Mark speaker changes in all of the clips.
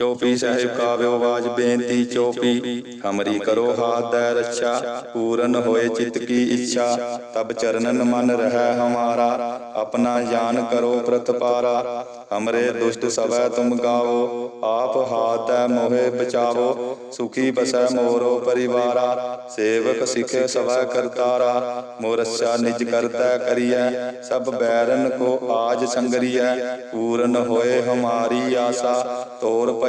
Speaker 1: ਚੌਪੀ ਸਾਹਿਬ ਕਾਵਿਓ ਬਾਜ ਬੇਨਤੀ ਚੌਪੀ। ਹਮਰੀ ਕਰੋ ਹਾਥ ਦੈ ਰੱਛਾ ਪੂਰਨ ਹੋਏ ਚਿਤ ਕੀ ਇੱਛਾ। ਤਬ ਚਰਨਨ ਮਨ ਰਹਿ ਹਮਾਰਾ। ਆਪਣਾ ਜਾਨ ਕਰੋ ਪ੍ਰਤਪਾਰਾ ਹਮਰੇ ਦੁਸ਼ਟ ਸਵੈ ਤੁਮ ਗਾਵੋ। ਆਪ ਹਾਥ ਦੈ ਮੋਹਿ ਬਚਾਵੋ। ਸੁਖੀ ਬਸੈ ਮੋਰੋ ਪਰਿਵਾਰਾ। ਸੇਵਕ ਸਿਖੇ ਸਵੈ ਕਰਤਾਰਾ। ਮੋਰਸਾ ਨਿਜ ਕਰਤਾ ਕਰੀਐ। ਸਭ ਬੈਰਨ ਕੋ ਆਜ ਸੰਗਰੀਐ। ਪੂਰਨ ਹੋਏ ਹਮਾਰੀ ਆਸਾ ਤੋਰ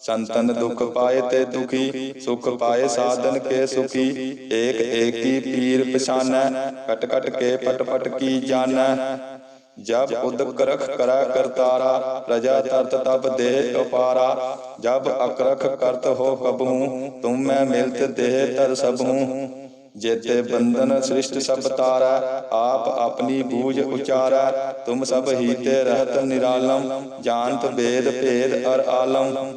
Speaker 1: ਸੰਤਨ ਦੁਖ ਪਾਏ ਤੇ ਦੁਖੀ, ਸੁਖ ਪਾਏ ਸਾਧਨ ਕੇ ਸੁਖੀ। ਏਕ ਏਕੀ ਪੀਰ ਪਛਾਨੈ, ਕਟ ਕਟ ਕੇ ਪਟ ਪਟ ਕੀ ਜਾਣੈ ਜਬ ਉਦਕ ਰਖ ਕਰਾ ਕਰਤਾਰਾ, ਪ੍ਰਜਾ ਤਰਤ ਤਬ ਦੇਹ ਅਪਾਰਾ ਜਬ ਅਕਰਖ ਕਰਤ ਹੋ ਕਬਹੂ, ਤੁਮ ਮੈਂ ਮਿਲਤ ਦੇਹ ਤਰ ਸਭੂ। ਜੇਤੇ ਬੰਧਨ ਸ੍ਰਿਸ਼ਟ ਸਭ ਤਾਰਾ, ਆਪ ਆਪਣੀ ਬੂਝ ਉਚਾਰਾ। ਤੁਮ ਸਭ ਹੀਤੇ ਰਹਤ ਨਿਰਾਲਮ, ਜਾਣਤ ਭੇਦ ਭੇਦ ਅਰ ਆਲਮ।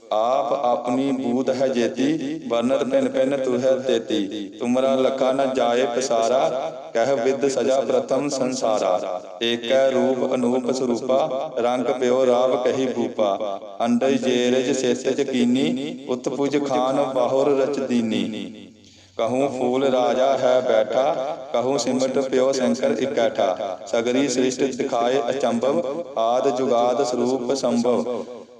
Speaker 1: ਆਪ ਆਪਣੀ ਬੂਧ ਹੈ ਜੇਤੀ ਵਰਨਤ ਪਿਨ ਪਿਨ ਤੁਹੈ ਤੇਤੀ। ਤੁਮਰਾ ਲਖਾ ਨ ਜਾਏ ਪਸਾਰਾ ਕਹਿ ਵਿਦ ਸਜਾ ਪ੍ਰਥਮ ਸੰਸਾਰਾ। ਏਕੈ ਰੂਪ ਅਨੂਪ ਸਰੂਪਾ ਰੰਗ ਪਿਓ ਰਾਵ ਕਹੀ ਭੂਪਾ। ਅੰਡਜ ਜੇਰਜ ਸੇਤਜ ਕੀਨੀ ਉਤਪੁਜ ਖਾਨ ਬਾਹੁਰ ਰਚ ਦੀਨੀ। ਕਹੂੰ ਫੂਲ ਰਾਜਾ ਹੈ ਬੈਠਾ ਕਹੂੰ ਸਿਮਟ ਪਿਓ ਸ਼ੰਕਰ ਇਕੱਠਾ। ਸਗਰੀ ਸ੍ਰਿਸ਼ਟ ਦਿਖਾਏ ਅਚੰਭਵ ਆਦ ਜੁਗਾਦ ਸਰੂਪ ਸੰਭਵ।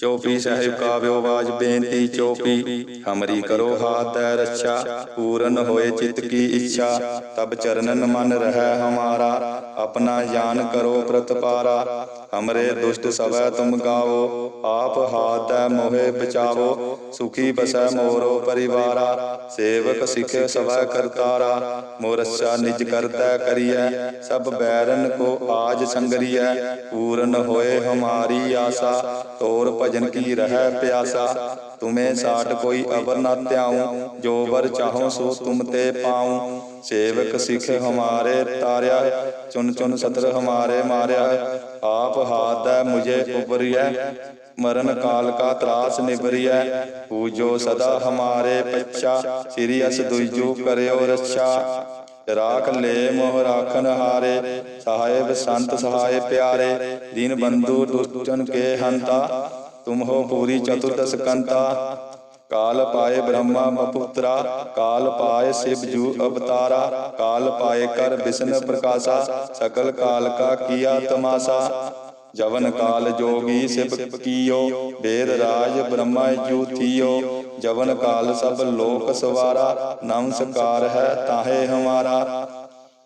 Speaker 1: ਚੋਪੀ ਸਾਹਿਬ ਕਾਵਿਓ ਬਾਜ ਬੇਨਤੀ, ਚੋਪੀ, ਹਮਰੀ ਕਰੋ ਹਾਥ ਦੈ ਰੱਛਾ, ਪੂਰਨ ਹੋਏ ਚਿਤ ਕੀ ਇੱਛਾ, ਤਬ ਚਰਨਨ ਮਨ ਰਹਿ ਹਮਾਰਾ, ਆਪਣਾ ਜਾਨ ਕਰੋ ਪ੍ਰਤਪਾਰਾ, ਹਮਰੇ ਦੁਸ਼ਟ ਸਵੈ ਤੁਮ ਗਾਵੋ, ਆਪ ਹਾਥ ਮੋਹਿ ਬਚਾਵੋ, ਸੁਖੀ ਬਸੈ ਮੋਰੋ ਪਰਿਵਾਰਾ, ਸੇਵਕ ਸਿਖ ਸਵੈ ਕਰਤਾਰਾ ਮੋਰਸਾ ਨਿਜ ਕਰਤਾ ਕਰੀਐ, ਸਭ ਬੈਰਨ ਕੋ ਆਜ ਸੰਗਰੀਐ, ਪੂਰਨ ਹੋਏ ਹਮਾਰੀ ਆਸਾ ਤੋਰ ਭਜਨ ਕੀ ਰਹਿ ਪਿਆਸਾ? ਤੁਮੇ ਸਾਟ ਕੋਈ ਅਵਰ ਨਾ ਧਿਆਉ, ਜੋ ਵਰ ਚਾਹੋ ਸੋ ਤੁਮ ਤੇ ਪਾਉ। ਸੇਵਕ ਸਿੱਖ ਹਮਾਰੇ ਤਾਰਿਆ, ਚੁਨ ਚੁਨ ਸਤਰ ਹਮਾਰੇ ਮਾਰਿਆ। ਆਪ ਹਾਥ ਮੁਝੇ ਉਬਰਿਐ ਮਰਨ ਕਾਲ ਕਾ ਤਰਾਸ ਨਿਬਰਿਐ ਪੂਜੋ ਸਦਾ ਹਮਾਰੇ ਪੱਛਾ, ਸ੍ਰੀ ਅਸ ਦੁਇਜੂ ਕਰਿਓ ਰੱਛਾ। ਰਾਖ ਲੈ ਮੋਹ ਰਾਖਨ ਹਾਰੇ ਸਾਹਿਬ ਸੰਤ ਸਹਾਇ ਪਿਆਰੇ, ਦੀਨ ਬੰਧੂ ਦੁਸ਼ਟਨ ਕੇ ਹੰਤਾ, ਤੁਮ ਹੋ ਪੂਰੀ ਚਤੁਰਦਸ ਕੰਤਾ ਕਾਲ ਪਾਏ ਬ੍ਰਹਮਾ ਬਪੁੱਤਰਾ ਕਾਲ ਪਾਏ ਸਿਵ ਜੂ ਅਵਤਾਰਾ, ਕਾਲ ਪਾਏ ਕਰ ਬਿਸ਼ਨ ਪ੍ਰਕਾਸ਼ਾ, ਸਕਲ ਕਾਲ ਕਾ ਕੀਆ ਤਮਾਸਾ। ਜਵਨ ਕਾਲ ਜੋਗੀ ਸਿਵ ਕੀਓ ਵੇਦ ਰਾਜ ਬ੍ਰਹਮਾ ਜੂ ਥੀਓ। ਜਵਨ ਕਾਲ ਸਭ ਲੋਕ ਸਵਾਰਾ ਨਮਸਕਾਰ ਹੈ ਤਾਹੇ ਹਮਾਰਾ।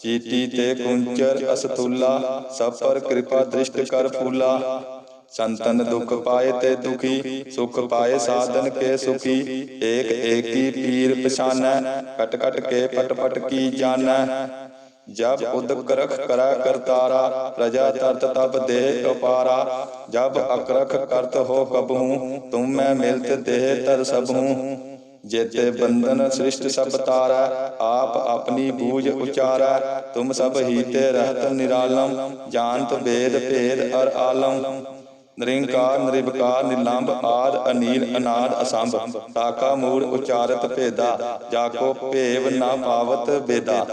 Speaker 1: ਚੀਟੀ ਤੇ ਕੁੰਚਰ ਅਸਤੁਲਾ ਸਭ ਪਰ ਕਿਰਪਾ ਦ੍ਰਿਸ਼ਟ ਕਰ ਫੂਲਾ। ਸੰਤਨ ਦੁਖ ਪਾਏ ਤੇ ਦੁਖੀ ਸੁਖ ਪਾਏ ਸਾਧਨ ਕੇ ਸੁਖੀ। ਏਕ ਏਕੀ ਪੀਰ ਪਛਾਨੈ ਕਟ ਕਟ ਕੇ ਪਟ ਪਟ ਕੀ ਜਾਣੈ। ਜਬ ਉਦਕ ਰਖ ਕਰਾ ਕਰਤਾਰਾ ਪ੍ਰਜਾ ਤਰਤ ਤਬ ਦੇਹ ਅਪਾਰਾ ਜਬ ਅਕਰਖ ਕਰਤ ਹੋ ਕਬਹੂ ਤੁਮ ਮੈਂ ਮਿਲਤ ਦੇਹ ਤਰ ਸਭੂ। ਜੇਤੇ ਬੰਧਨ ਸ੍ਰਿਸ਼ਟ ਸਭ ਤਾਰੈ, ਆਪ ਆਪਣੀ ਬੂਝ ਉਚਾਰੈ, ਤੁਮ ਸਭ ਹੀ ਰਹਤ ਨਿਰਾਲਮ, ਜਾਣਤ ਬੇਦ ਭੇਦ ਅਰ ਆਲਮ। ਨਿਰੰਕਾਰ ਨਿਰਭਕਾਰ ਨਿਲੰਬ ਆਦ ਅਨੀਲ ਅਨਾਦ ਅਸੰਭ ਤਾਕਾ ਮੂੜ ਉਚਾਰਤ ਭੇਦਾ, ਜਾਕੋ ਭੇਵ ਨਾ ਪਾਵਤ ਬੇਦਾ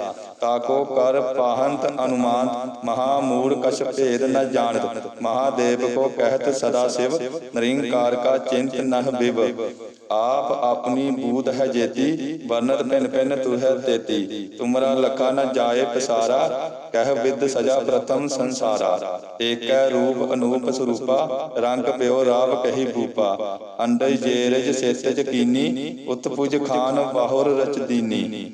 Speaker 1: ਤਾਕੋ ਕਰ ਪਾਹੰਤ ਅਨੁਮਾਨ ਮਹਾ ਮੂੜ ਕਛ ਭੇਦ ਨ ਜਾਣਤ, ਮਹਾਦੇਵ ਕੋ ਕਹਿਤ ਸਦਾ ਸਿਵ, ਨਿਰੰਕਾਰ ਕਾ ਚਿੰਤ ਨਹ ਬਿਵ। ਆਪ ਆਪਣੀ ਬੂਧ ਹੈ ਜੇਤੀ, ਵਰਨਤ ਪਿਨ ਪਿਨ ਤੁਹੈ ਤੇਤੀ। ਤੁਮਰਾ ਲਖਾ ਨ ਜਾਏ ਪਸਾਰਾ, ਕਹਿ ਵਿਦ ਸਜਾ ਪ੍ਰਥਮ ਸੰਸਾਰਾ। ਏਕੈ ਰੂਪ ਅਨੂਪ ਸਰੂਪਾ, ਰੰਗ ਪਿਓ ਰਾਵ ਕਹੀ ਭੂਪਾ। ਅੰਡਜ ਜੇਰਜ ਸੇਤਜ ਕੀਨੀ, ਉਤਪੁਜ ਖਾਨ ਬਾਹੁਰ ਰਚ ਦੀਨੀ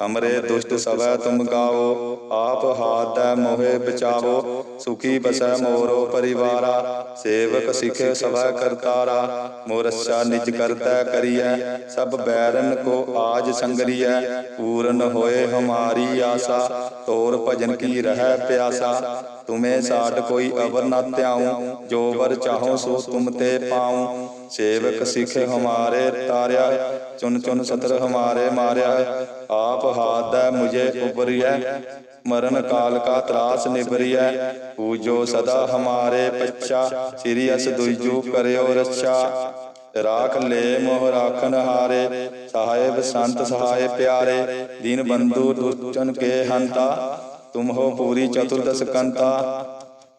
Speaker 1: ਅਮਰੇ ਦੁਸ਼ਟ ਸਵੈ ਤੁਮ ਗਾਵੋ, ਆਪ ਹਾਥ ਦੈ ਮੋਹਿ ਬਚਾਵੋ, ਸੁਖੀ ਬਸੈ ਮੋਰੋ ਪਰਿਵਾਰਾ, ਸੇਵਕ ਸਿਖ ਸਵੈ ਕਰਤਾਰਾ, ਮੋਰਛਾ ਨਿਜ ਕਰਤੈ ਕਰੀਐ, ਸਭ ਬੈਰਨ ਕੋ ਆਜ ਸੰਗਰੀਐ, ਪੂਰਨ ਹੋਏ ਹਮਾਰੀ ਆਸਾ, ਤੋਰ ਭਜਨ ਕੀ ਰਹਿ ਪਿਆਸਾ, ਤੁਮੇ ਸਾਡ ਕੋਈ ਅਵਰ ਨਾ ਧਿਆਉ, ਜੋ ਵਰ ਚਾਹੋ ਸੋ ਤੁਮ ਤੇ ਪਾਉ ਸੇਵਕ ਸਿੱਖ ਹਮਾਰੇ ਤਾਰਿਆ ਚੁਨ ਚੁਨ ਸਤਰ ਹਮਾਰੇ ਮਾਰਿਆ। ਆਪ ਹਾਥ ਦੈ ਮੁਝੇ ਉਬਰਿਐ ਮਰਨ ਕਾਲ ਕਾ ਤਰਾਸ ਨਿਬਰਿਐ ਪੂਜੋ ਸਦਾ ਹਮਾਰੇ ਪੱਛਾ ਸ੍ਰੀ ਅਸ ਦੁਇਜੂ ਕਰਿਓ ਰੱਛਾ। ਰਾਖ ਲੈ ਮੋਹ ਰਾਖਨ ਹਾਰੇ ਸਹਾਇਬ ਸੰਤ ਸਹਾਇ ਪਿਆਰੇ। ਦੀਨ ਬੰਧੂ ਦੁਚਨ ਕੇ ਹੰਤਾ ਤੁਮ ਹੋ ਪੂਰੀ ਚਤੁਰਦਸ ਕੰਤਾ।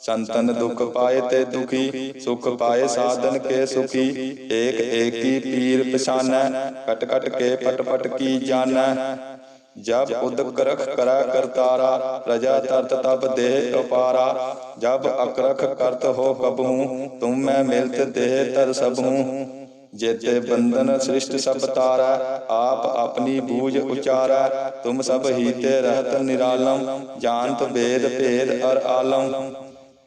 Speaker 1: ਸੰਤਨ ਦੁਖ ਪਾਏ ਤੇ ਦੁਖੀ, ਸੁਖ ਪਾਏ ਸਾਧਨ ਕੇ ਸੁਖੀ, ਏਕ ਏਕੀ ਪੀਰ ਪਛਾਨੈ, ਕਟ ਕਟ ਕੇ ਪਟ ਪਟ ਕੀ ਜਾਣੈ ਜਬ ਉਦਕ ਰਖ ਕਰਾ ਕਰਤਾਰਾ, ਪ੍ਰਜਾ ਤਰਤ ਤਬ ਦੇਹ ਉਪਾਰਾ ਜਬ ਅਕਰਖ ਕਰਤ ਹੋ ਕਬਹੂ, ਤੁਮ ਮੈਂ ਮਿਲਤ ਦੇਹ ਤਰ ਸਭੂ ਜੇਤੇ ਬੰਧਨ ਸ੍ਰਿਸ਼ਟ ਸਭ ਤਾਰਾ, ਆਪ ਆਪਣੀ ਬੂਝ ਉਚਾਰਾ। ਤੁਮ ਸਭ ਹੀ ਤੇ ਰਹਤ ਨਿਰਾਲਮ, ਜਾਣਤ ਵੇਦ ਭੇਦ ਅਰ ਆਲਮ।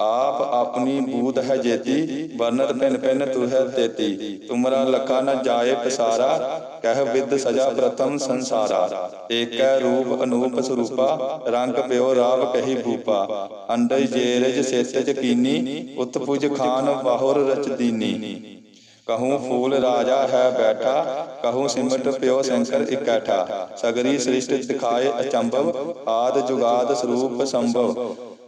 Speaker 1: ਆਪ ਆਪਣੀ ਬੂਧ ਹੈ ਜੇਤੀ ਵਰਨਤ ਪਿਨ ਪਿਨ ਤੁਹੈ ਤੇਤੀ। ਤੁਮਰਾ ਲਖਾ ਨ ਜਾਏ ਪਸਾਰਾ, ਕਹਿ ਵਿਦ ਸਜਾ ਪ੍ਰਥਮ ਸੰਸਾਰਾ। ਏਕੈ ਰੂਪ ਅਨੂਪ ਸਰੂਪਾ, ਰੰਗ ਪਿਓ ਰਾਵ ਕਹੀ ਭੂਪਾ। ਅੰਡੈ ਜੇਰਜ ਸੇਤਜ ਕੀਨੀ ਉਤਪੁਜ ਖਾਨ ਬਾਹੁਰ ਰਚ ਦੀਨੀ ਕਹੂੰ ਫੂਲ ਰਾਜਾ ਹੈ ਬੈਠਾ, ਕਹੂੰ ਸਿਮਟ ਪਿਓ ਸ਼ੰਕਰ ਇਕੱਠਾ। ਸਗਰੀ ਸ੍ਰਿਸ਼ਟ ਦਿਖਾਏ ਅਚੰਭਵ, ਆਦ ਜੁਗਾਦ ਸਰੂਪ ਸੰਭਵ।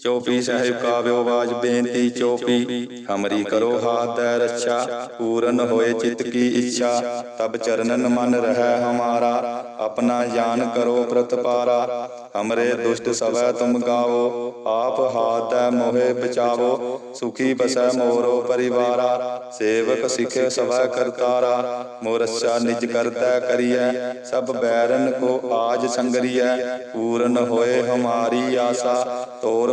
Speaker 1: ਚੌਪੀ ਸਾਹਿਬ ਕਾਵਿਓ ਬਾਜ ਬੇਨਤੀ ਚੌਪੀ। ਹਮਰੀ ਕਰੋ ਹਾਥ ਦੈ ਰੱਛਾ। ਪੂਰਨ ਹੋਏ ਚਿਤ ਕੀ ਇੱਛਾ। ਤਬ ਚਰਨਨ ਮਨ ਰਹਿ ਹਮਾਰਾ। ਆਪਣਾ ਜਾਨ ਕਰੋ ਪ੍ਰਤਪਾਰਾ ਹਮਰੇ ਦੁਸ਼ਟ ਸਵੈ ਤੁਮ ਗਾਵੋ। ਆਪ ਹਾਥ ਦੈ ਮੋਹਿ ਬਚਾਵੋ। ਸੁਖੀ ਬਸੈ ਮੋਰੋ ਪਰਿਵਾਰਾ। ਸੇਵਕ ਸਿਖੇ ਸਵੈ ਕਰਤਾਰਾ। ਮੋਰਛਾ ਨਿਜ ਕਰਤੈ ਕਰੀਐ। ਸਭ ਬੈਰਨ ਕੋ ਆਜ ਸੰਗਰੀਐ। ਪੂਰਨ ਹੋਏ ਹਮਾਰੀ। ਆਸਾ ਤੋਰ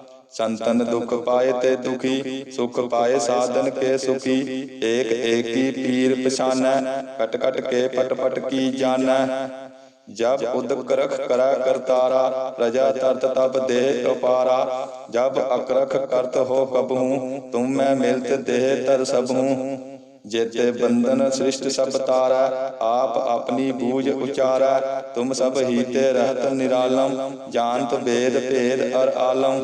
Speaker 1: ਸੰਤਨ ਦੁਖ ਪਾਏ ਤੇ ਦੁਖੀ, ਸੁਖ ਪਾਏ ਸਾਧਨ ਕੇ ਸੁਖੀ। ਏਕ ਏਕੀ ਪੀਰ ਪਛਾਨੈ, ਕਟ ਕਟ ਕੇ ਪਟ ਪਟ ਕੀ ਜਾਣੈ ਜਬ ਉਦਕ ਰਖ ਕਰੈ ਕਰਤਾਰਾ ਪ੍ਰਜਾ ਤਰਤ ਤਬ ਦੇਹ ਉਪਾਰਾ। ਜਬ ਅਕਰਖ ਕਰਤ ਹੋ ਕਬਹੂ, ਤੁਮ ਮੈਂ ਮਿਲਤ ਦੇਹ ਤਰ ਸਭੂ। ਜੇਤੇ ਬੰਧਨ ਸ੍ਰਿਸ਼ਟ ਸਭ ਤਾਰਾ, ਆਪ ਆਪਣੀ ਬੂਝ ਉਚਾਰੈ। ਤੁਮ ਸਭ ਹੀ ਤੇ ਰਹਤ ਨਿਰਾਲਮ, ਜਾਣਤ ਵੇਦ ਭੇਦ ਅਰ ਆਲਮ।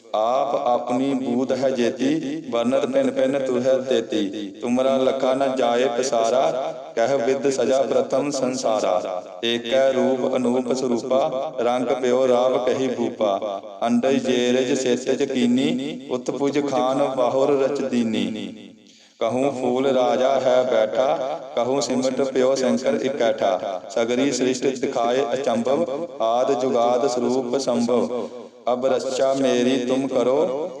Speaker 1: ਆਪ ਆਪਣੀ ਬੂਧ ਹੈ ਜੇਤੀ ਵਰਨਤ ਪਿਨ ਪਿਨ ਤੁਹੈ ਤੇਤੀ। ਤੁਮਰਾ ਲਖਾ ਨ ਜਾਏ ਪਸਾਰਾ, ਕਹਿ ਵਿਦ ਸਜਾ ਪ੍ਰਥਮ ਸੰਸਾਰਾ। ਏਕੈ ਰੂਪ ਅਨੂਪ ਸਰੂਪਾ, ਰੰਗ ਪਿਓ ਰਾਵ ਕਹੀ ਭੂਪਾ। ਅੰਡਜ ਜੇਰਜ ਸੇਤਜ ਕੀਨੀ ਉਤਪੁਜ ਖਾਨ ਬਾਹੁਰ ਰਚ ਦੀਨੀ। ਕਹੂੰ ਫੂਲ ਰਾਜਾ ਹੈ ਬੈਠਾ, ਕਹੂੰ ਸਿਮਟ ਪਿਓ ਸ਼ੰਕਰ ਇਕੈਠਾ। ਸਗਰੀ ਸ੍ਰਿਸ਼ਟ ਦਿਖਾਏ ਅਚੰਭਵ, ਆਦ ਜੁਗਾਦ ਸਰੂਪ ਸੰਭਵ। ਅਬ ਰਚਾ ਮੇਰੀ ਤੁਮ ਕਰੋ।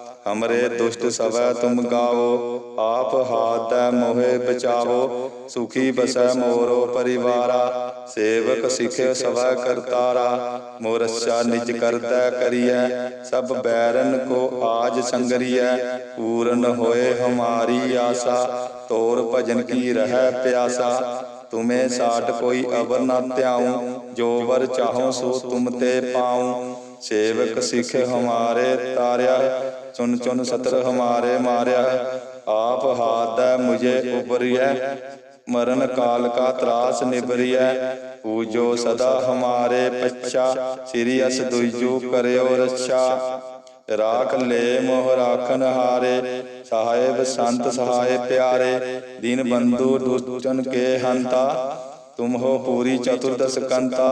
Speaker 1: ਹਮਰੇ ਦੁਸ਼ਟ ਸਵੈ ਤੁਮ ਗਾਵੋ ਆਪ ਹਾਥ ਮੋਹਿ ਬਚਾਵੋ ਸੁਖੀ ਬਸੈ ਮੋਰੋ ਪਰਿਵਾਰਾ ਸੇਵਕ ਸਿਖੇ ਸਵੈ ਕਰਤਾਰਾ ਮੋਰਛਾ ਨਿਜ ਕਰਦਾ ਕਰੀਐ ਸਭ ਬੈਰਨ ਕੋ ਆਜ ਸੰਗਰੀਐ ਪੂਰਨ ਹੋਏ ਹਮਾਰੀ ਆਸਾ ਤੋਰ ਭਜਨ ਕੀ ਰਹਿ ਪਿਆਸਾ ਤੁਮੇ ਸਾਟ ਕੋਈ ਅਵਰ ਨਾ ਧਿਆਉ ਜੋ ਵਰ ਚਾਹੋ ਸੋ ਤੁਮ ਤੇ ਪਾਉ ਸੇਵਕ ਸਿਖ ਹਮਾਰੇ ਤਾਰਿਆ ਚੁਨ ਚੁਨ ਸਤਰ ਹਮਾਰੇ ਮਾਰਿਆ। ਆਪ ਹਾਥ ਮੁਝੇ ਉਬਰਿਐ ਮਰਨ ਕਾਲ ਕਾ ਤਰਾਸ ਨਿਬਰਿਐ ਪੂਜੋ ਸਦਾ ਹਮਾਰੇ ਪੱਛਾ। ਸ੍ਰੀ ਅਸ ਦੁਜੂ ਕਰਿਓ ਰੱਛਾ। ਰਾਖ ਲੈ ਮੋਹ ਰਾਖਨ ਹਾਰੇ। ਸਾਹਿਬ ਸੰਤ ਸਹਾਏ ਪਿਆਰੇ। ਦੀਨ ਬੰਧੂ ਦੁਸ਼ਟਨ ਕੇ ਹੰਤਾ। ਤੁਮ ਹੋ ਪੂਰੀ ਚਤੁਰਦਸ ਕੰਤਾ।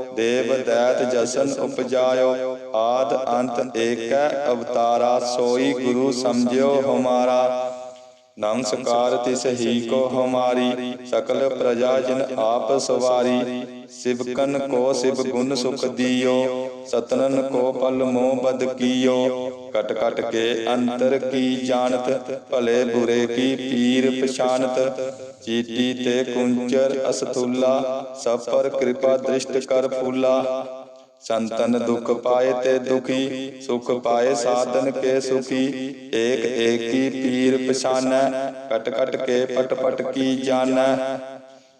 Speaker 1: ਦੇਵ ਦੈਤ ਜਸਨ ਉਪਜਾਇਓ ਆਦ ਅੰਤ ਏਕੈ ਅਵਤਾਰਾ ਸੋਈ ਗੁਰੂ ਸਮਝਿਓ ਹਮਾਰਾ। ਨਮਸਕਾਰ ਤਿਸ ਹੀ ਕੋ ਹਮਾਰੀ ਸਕਲ ਪ੍ਰਜਾ ਜਿਨ ਆਪ ਸਵਾਰੀ। ਸਿਵਕਨ ਕੋ ਸਿਵ ਗੁਣ ਸੁਖ ਦੀਓ, ਸਤਨਨ ਕੋ ਪਲ ਮੋਹ ਬਦ ਕੀਓ। ਕਟ ਕਟ ਕੇ ਅੰਤਰ ਕੀ ਜਾਣਤ, ਭਲੇ ਬੁਰੇ ਕੀ ਪੀਰ ਪਛਾਨਤ। ਚੀਟੀ ਤੇ ਕੁੰਚਰ ਅਸਤੁਲਾ ਸਭ ਪਰ ਕਿਰਪਾ ਦ੍ਰਿਸ਼ਟ ਕਰ ਫੂਲਾ। ਸੰਤਨ ਦੁਖ ਪਾਏ ਤੇ ਦੁਖੀ, ਸੁਖ ਪਾਏ ਸਾਧਨ ਕੇ ਸੁਖੀ। ਏਕ ਏਕੀ ਪੀਰ ਪਛਾਨੈ, ਕਟ ਕਟ ਕੇ ਪਟ ਪਟ ਕੀ ਜਾਣੈ।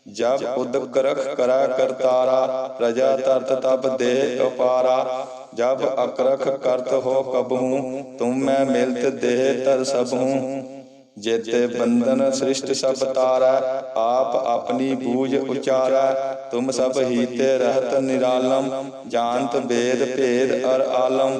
Speaker 1: ਜਬ ਉਦਕ ਰਖ ਕਰਾ ਕਰਤਾਰਾ ਪ੍ਰਜਾ ਤਰਤ ਤਬ ਦੇ ਅਪਾਰਾ ਜਬ ਅਕਰਖ ਕਰਤ ਹੋ ਕਬਹੂ, ਤੁਮ ਮੈਂ ਮਿਲਤ ਦੇਹ ਤਰ ਸਭੂ। ਜੇਤੇ ਬੰਧਨ ਸ੍ਰਿਸ਼ਟ ਸਭ ਤਾਰਾ, ਆਪ ਆਪਣੀ ਬੂਝ ਉਚਾਰੈ। ਤੁਮ ਸਭ ਹੀਤੇ ਰਹਤ ਨਿਰਾਲਮ, ਜਾਣਤ ਬੇਦ ਭੇਦ ਅਰ ਆਲਮ।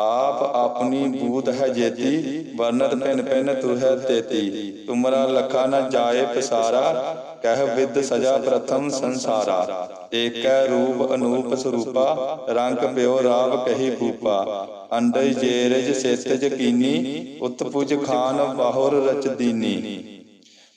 Speaker 1: ਆਪ ਆਪਣੀ ਬੂਧ ਹੈ ਜੇਤੀ ਵਰਨਤ ਪਿਨ ਪਿਨ ਤੁਹੈ ਤੇਤੀ। ਤੁਮਰਾ ਲਖਾ ਨ ਜਾਏ ਪਸਾਰਾ ਕਹਿ ਵਿਦ ਸਜਾ ਪ੍ਰਥਮ ਸੰਸਾਰਾ। ਏਕੈ ਰੂਪ ਅਨੂਪ ਸਰੂਪਾ ਰੰਗ ਪਿਓ ਰਾਵ ਕਹੀ ਭੂਪਾ। ਅੰਡਜ ਜੇਰਜ ਸੇਤਜ ਕੀਨੀ ਉਤਪੁਜ ਖਾਨ ਬਾਹੁਰ ਰਚ ਦੀਨੀ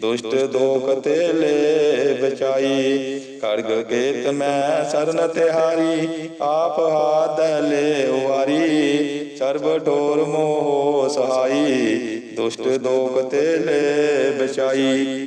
Speaker 1: ਦੁਸ਼ਟ ਦੋਖ ਤੇ ਲੈ ਬਚਾਈ। ਖੜਗ ਕੇਤ ਮੈਂ ਸਰਨ ਤਿਹਾਰੀ ਆਪ ਹਾਦ ਲੈ ਉਵਾਰੀ ਸਰਬ ਢੋਰ ਮੋਹ ਸਹਾਈ, ਦੁਸ਼ਟ ਦੋਖ ਤੇ ਲੈ ਬਚਾਈ।